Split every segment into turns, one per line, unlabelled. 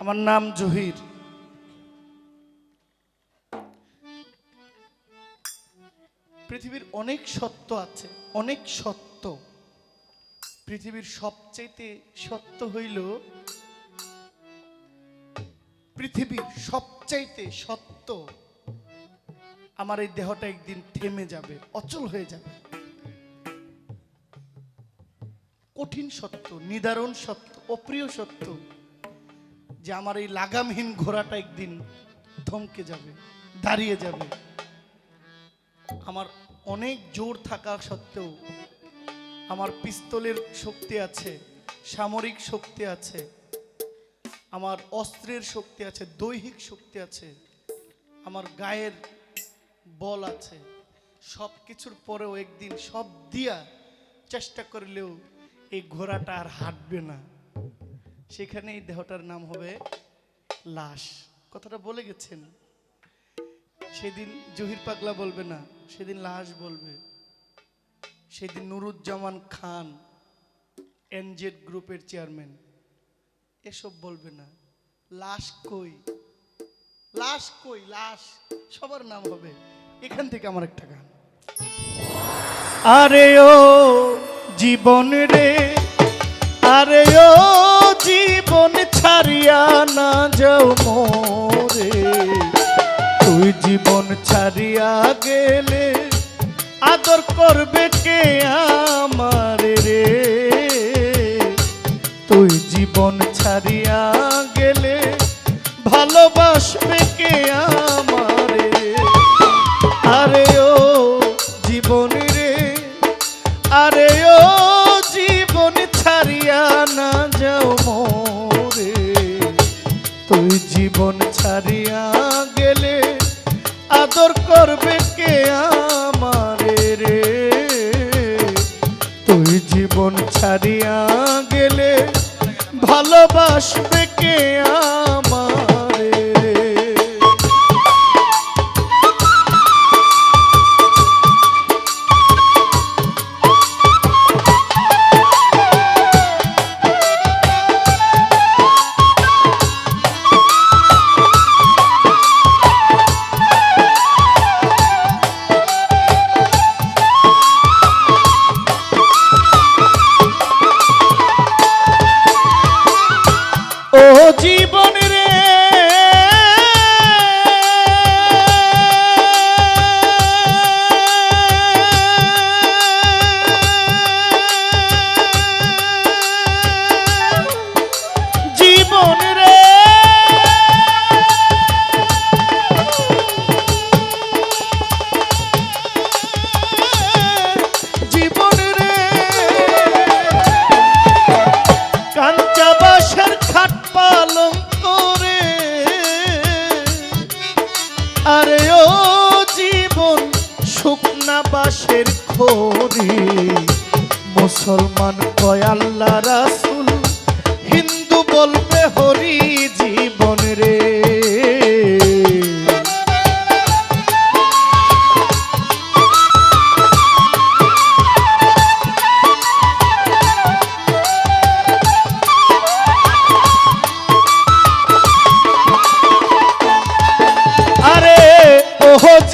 আমার নাম জহির। পৃথিবীর অনেক সত্য আছে, অনেক সত্য। পৃথিবীর সবচাইতে সত্য হইল, পৃথিবীর সবচাইতে সত্য, আমার এই দেহটা একদিন থেমে যাবে, অচল হয়ে যাবে। কঠিন সত্য, নিদারুণ সত্য, অপ্রিয় সত্য যে আমার এই লাগামহীন ঘোড়াটা একদিন থমকে যাবে, দাঁড়িয়ে যাবে। আমার অনেক জোর থাকা সত্ত্বেও আমার পিস্তলের শক্তি আছে, সামরিক শক্তি আছে, আমার অস্ত্রের শক্তি আছে, দৈহিক শক্তি আছে, আমার গায়ের বল আছে। সব কিছুর পরেও একদিন সব দিয়া চেষ্টা করলেও এই ঘোড়াটা আর হাঁটবে না। সেখানে এই দেহটার নাম হবে লাশ। কথাটা বলে গেছেন। সেদিন জহির পাগলা বলবে না, সেদিন লাশ বলবে। সেদিন নুরুজ্জামান খান এনজেড গ্রুপের চেয়ারম্যান, এসব বলবে না। লাশ কই? লাশ কই? লাশ সবার নাম হবে। এখান থেকে আমার একটা গান। আরে ও জীবন রে, আরে ও জীবন ছাড়িয়া না যাও মোরে। তুই জীবন ছাড়িয়া গেলে আদর করবে কে আমার জীবন ছাড়িয়া গেলে ভালোবাসবে কে আমারে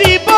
se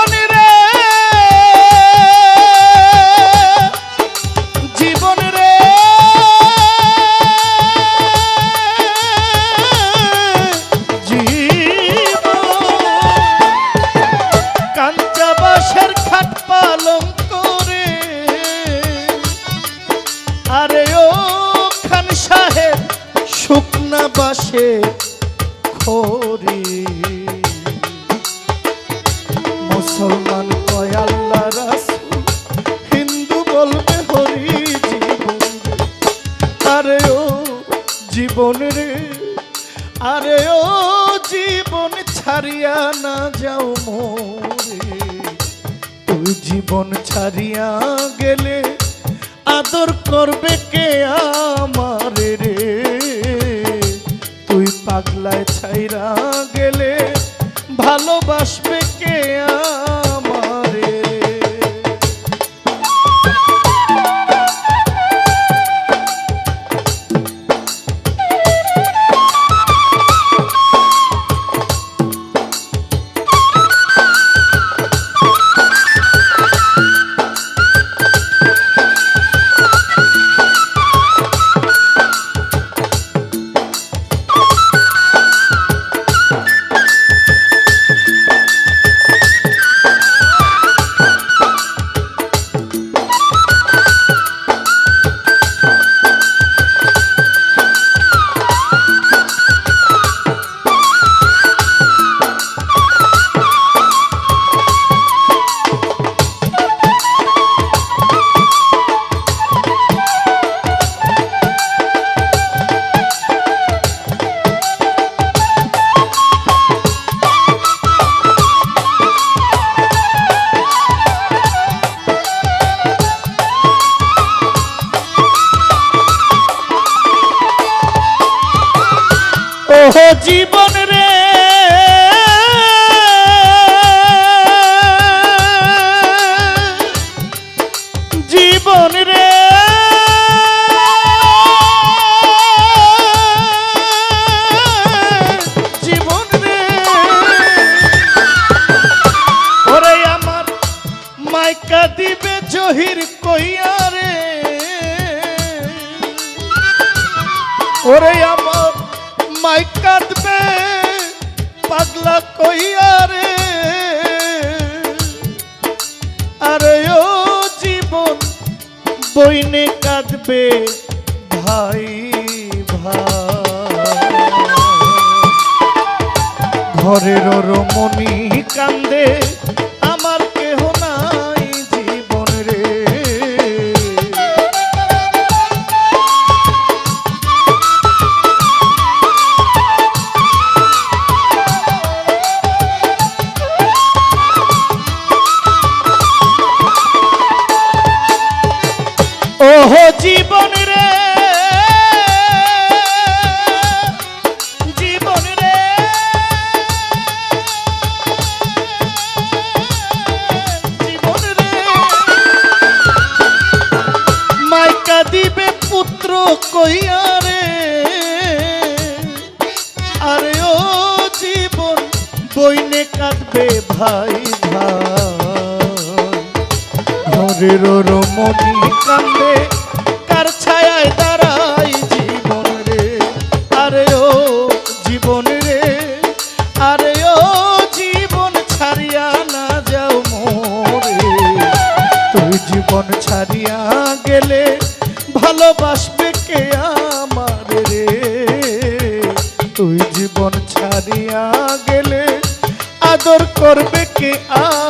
জীবন রে। কইয়া আরে ও জীবন বইনে কাঁদবে ভাই ভাই। ঘরের রমণী কান্দে রমণী কান্দে, কার ছায়ায় জীবন রে? আরে ও জীবন রে, আরে ও জীবন ছাড়িয়া না যাও তুই জীবন ছাড়িয়া গেলে ভালোবাসবে কে আমার রে? তুই জীবন ছাড়িয়া গেলে আদর করবে কে আমার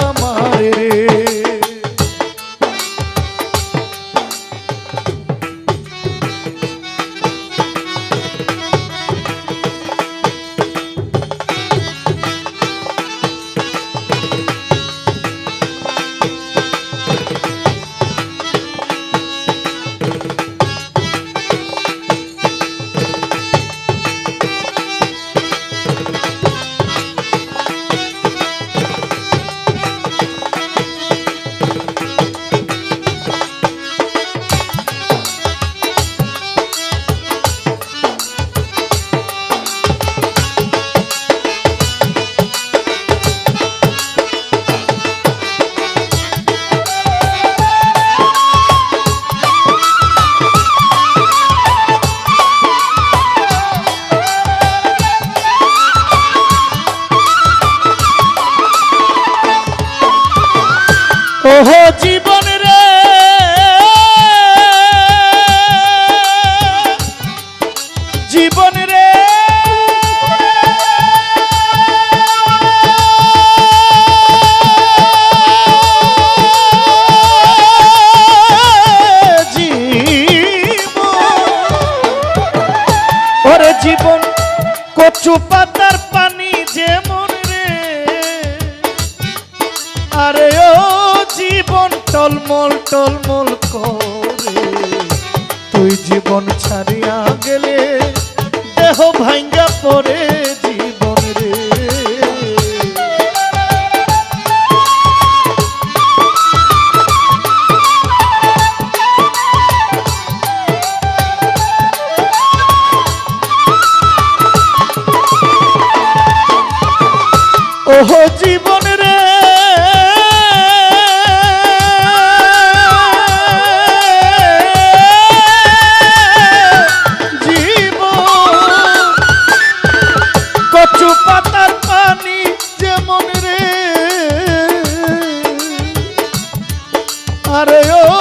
আরে ও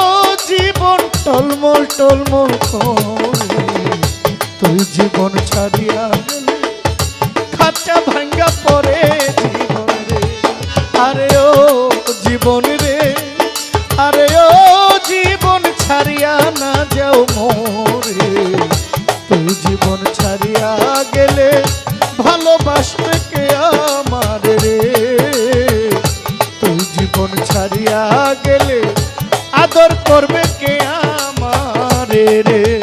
জীবন টলমল টলমল তুই জীবন ছাড়িয়া খাঁচা ভাঙ্গা পরে রে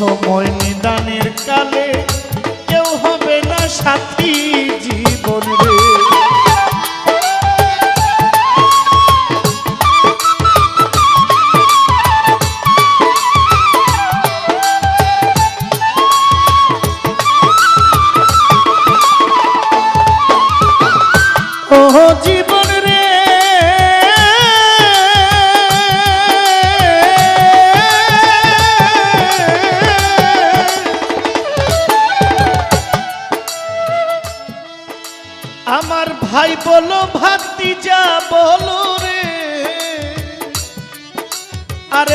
mucho molde.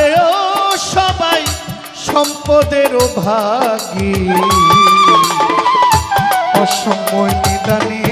হয়েও সবাই সম্পদেরও ভাগী। অসময় নিদানী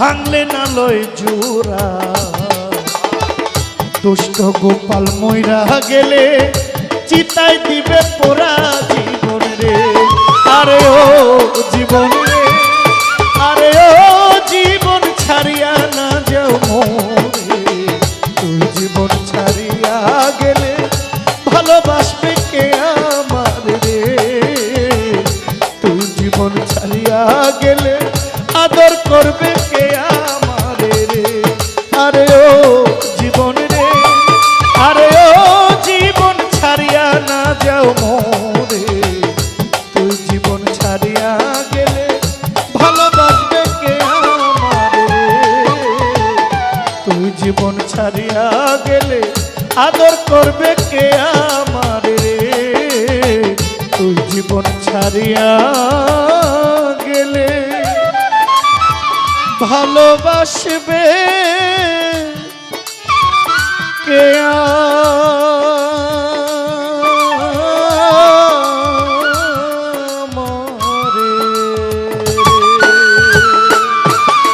ভাঙলে না লয় জোড়া। দুষ্ট গোপাল ময়রা গেলে চিতায় দিবে পোড়া হারিয়া গেলে আদর করবে কে আমার রে? তুই জীবন ছাড়িয়া গেলে ভালোবাসবে কে আ